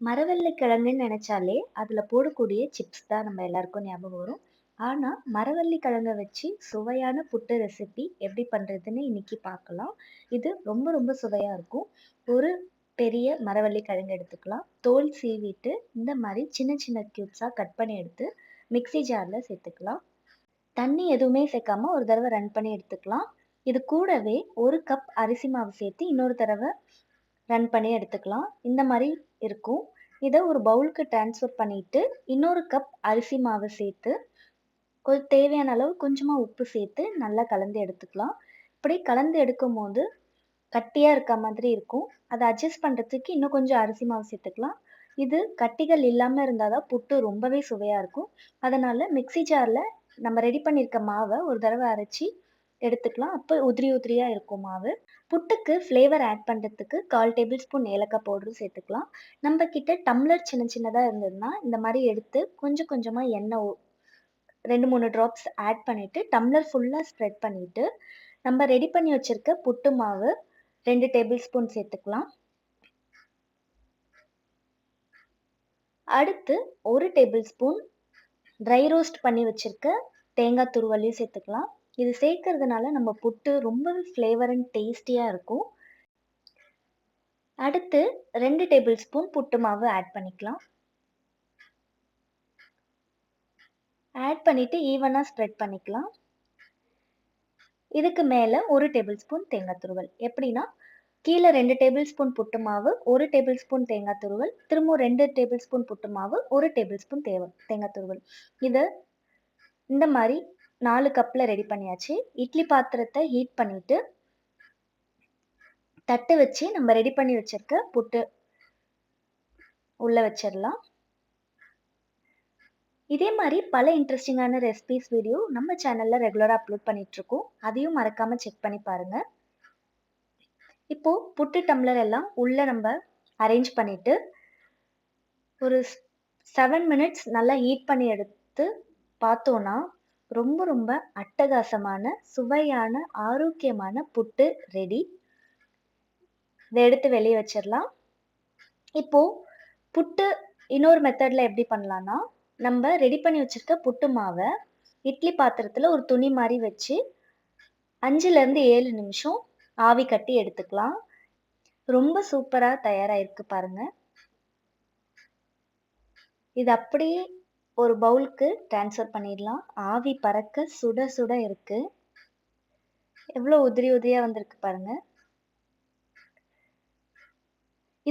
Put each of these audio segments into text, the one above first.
மரவள்ளி கிழங்குன்னு நினைச்சாலே, அதில் போடக்கூடிய சிப்ஸ் தான் நம்ம எல்லாருக்கும் ஞாபகம் வரும். ஆனால் மரவள்ளி கிழங்கை வச்சு சுவையான புட்டு ரெசிபி எப்படி பண்ணுறதுன்னு இன்னைக்கு பார்க்கலாம். இது ரொம்ப ரொம்ப சுவையாக இருக்கும். ஒரு பெரிய மரவள்ளி கிழங்கு எடுத்துக்கலாம். தோல் சீவிட்டு, இந்த மாதிரி சின்ன சின்ன க்யூப்ஸாக கட் பண்ணி எடுத்து, மிக்ஸி ஜாரில் சேர்த்துக்கலாம். தண்ணி எதுவுமே சேர்க்காம ஒரு தடவை ரன் பண்ணி எடுத்துக்கலாம். இது கூடவே ஒரு கப் அரிசி மாவு சேர்த்து இன்னொரு தடவை ரன் பண்ணி எடுத்துக்கலாம். இந்த மாதிரி இருக்கும். இதை ஒரு பவுலுக்கு ட்ரான்ஸ்ஃபர் பண்ணிட்டு, இன்னொரு கப் அரிசி மாவு சேர்த்து, தேவையான அளவு கொஞ்சமாக உப்பு சேர்த்து நல்லா கலந்து எடுத்துக்கலாம். இப்படி கலந்து எடுக்கும்போது, கட்டியாக இருக்க மாதிரி இருக்கும். அதை அட்ஜஸ்ட் பண்ணுறதுக்கு இன்னும் கொஞ்சம் அரிசி மாவு சேர்த்துக்கலாம். இது கட்டிகள் இல்லாமல் இருந்தால் தான் புட்டு ரொம்பவே சுவையாக இருக்கும். அதனால் மிக்ஸி ஜாரில் நம்ம ரெடி பண்ணியிருக்க மாவை ஒரு தடவை அரைச்சி எடுத்துக்கலாம். அப்போ உதிரி உதிரியாக இருக்கும் மாவு. புட்டுக்கு ஃப்ளேவர் ஆட் பண்ணுறதுக்கு கால் டேபிள் ஸ்பூன் ஏலக்காய் பவுடரும் சேர்த்துக்கலாம். நம்ம கிட்ட டம்ளர் சின்ன சின்னதாக இருந்ததுன்னா, இந்த மாதிரி எடுத்து கொஞ்சம் கொஞ்சமாக எண்ணெய் ரெண்டு மூணு ட்ராப்ஸ் ஆட் பண்ணிவிட்டு டம்ளர் ஃபுல்லாக ஸ்ப்ரெட் பண்ணிவிட்டு நம்ம ரெடி பண்ணி வச்சுருக்க புட்டு மாவு ரெண்டு டேபிள் ஸ்பூன் சேர்த்துக்கலாம். அடுத்து ஒரு டேபிள் ஸ்பூன் ட்ரை ரோஸ்ட் பண்ணி வச்சிருக்க தேங்காய் துருவலையும் சேர்த்துக்கலாம். இது சேர்க்கறதுனால நம்ம புட்டு ரொம்பவே ஃப்ளேவர் அண்ட் டேஸ்டியாக இருக்கும். அடுத்து ரெண்டு டேபிள் ஸ்பூன் புட்டு மாவு ஆட் பண்ணிக்கலாம். ஆட் பண்ணிட்டு ஈவனாக ஸ்ப்ரெட் பண்ணிக்கலாம். இதுக்கு மேலே ஒரு டேபிள் ஸ்பூன் தேங்காய் துருவல். எப்படின்னா, கீழே ரெண்டு டேபிள் ஸ்பூன் புட்டு மாவு, ஒரு டேபிள் ஸ்பூன் தேங்காய் துருவல், திரும்பவும் ரெண்டு டேபிள் ஸ்பூன் புட்டு மாவு, ஒரு டேபிள் ஸ்பூன் தேவை தேங்காய் துருவல். இதை இந்த மாதிரி நாலு கப்பில் ரெடி பண்ணியாச்சு. இட்லி பாத்திரத்தை ஹீட் பண்ணிட்டு, தட்டு வச்சு நம்ம ரெடி பண்ணி வச்சிருக்க புட்டு உள்ளே வச்சிடலாம். இதே மாதிரி பல இன்ட்ரெஸ்டிங்கான ரெசிபீஸ் வீடியோ நம்ம சேனலில் ரெகுலராக அப்லோட் பண்ணிகிட்ருக்கோம் அதையும் மறக்காமல் செக் பண்ணி பாருங்கள் இப்போது புட்டு டம்ளர் எல்லாம் உள்ளே நம்ம அரேஞ்ச் பண்ணிவிட்டு ஒரு செவன் மினிட்ஸ் நல்லா ஹீட் பண்ணி எடுத்து பார்த்தோன்னா ரொம்ப ரொம்ப அட்டகாசமான, சுவையான, ஆரோக்கியமான புட்டு ரெடி. இதை எடுத்து வெளியே வச்சிடலாம் இப்போ புட்டு இன்னொரு மெத்தடில் எப்படி பண்ணலான்னா நம்ம ரெடி பண்ணி வச்சிருக்க புட்டு மாவை இட்லி பாத்திரத்தில் ஒரு துணி மாதிரி வச்சு 5லருந்து 7 நிமிஷம் ஆவி கட்டி எடுத்துக்கலாம். ரொம்ப சூப்பரா தயாராயிருக்கு பாருங்கள் இது அப்படியே ஒரு பவுலுக்கு ட்ரான்ஸ்ஃபர் பண்ணிடலாம். ஆவி பறக்க சுட சுட இருக்குது எவ்வளோ உதிரி உதிரியாக வந்திருக்கு பாருங்கள்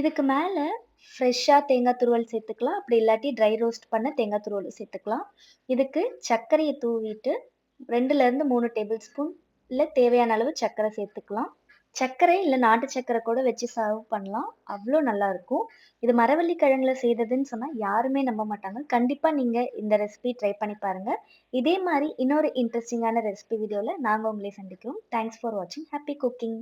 இதுக்கு மேலே ஃப்ரெஷ்ஷாக தேங்காய் துருவல் சேர்த்துக்கலாம். அப்படி இல்லாட்டி ட்ரை ரோஸ்ட் பண்ண தேங்காய் துருவல் சேர்த்துக்கலாம். இதுக்கு சர்க்கரையை தூவிட்டு 2லருந்து 3 டேபிள் ஸ்பூன் இல்லை தேவையான அளவு சர்க்கரை சேர்த்துக்கலாம். சர்க்கரை இல்லை நாட்டு சர்க்கரை கூட வச்சு சர்வ் பண்ணலாம். அவ்வளோ நல்லா இருக்கும். இது மரவள்ளி கிழங்குல செய்ததுன்னு சொன்னால் யாருமே நம்ப மாட்டாங்க. கண்டிப்பாக நீங்கள் இந்த ரெசிபி ட்ரை பண்ணி பாருங்கள் இதே மாதிரி இன்னொரு இன்ட்ரெஸ்டிங்கான ரெசிபி வீடியோவில் நாங்கள் உங்களை சந்திக்கிறோம். தேங்க்ஸ் ஃபார் வாட்சிங். Happy cooking.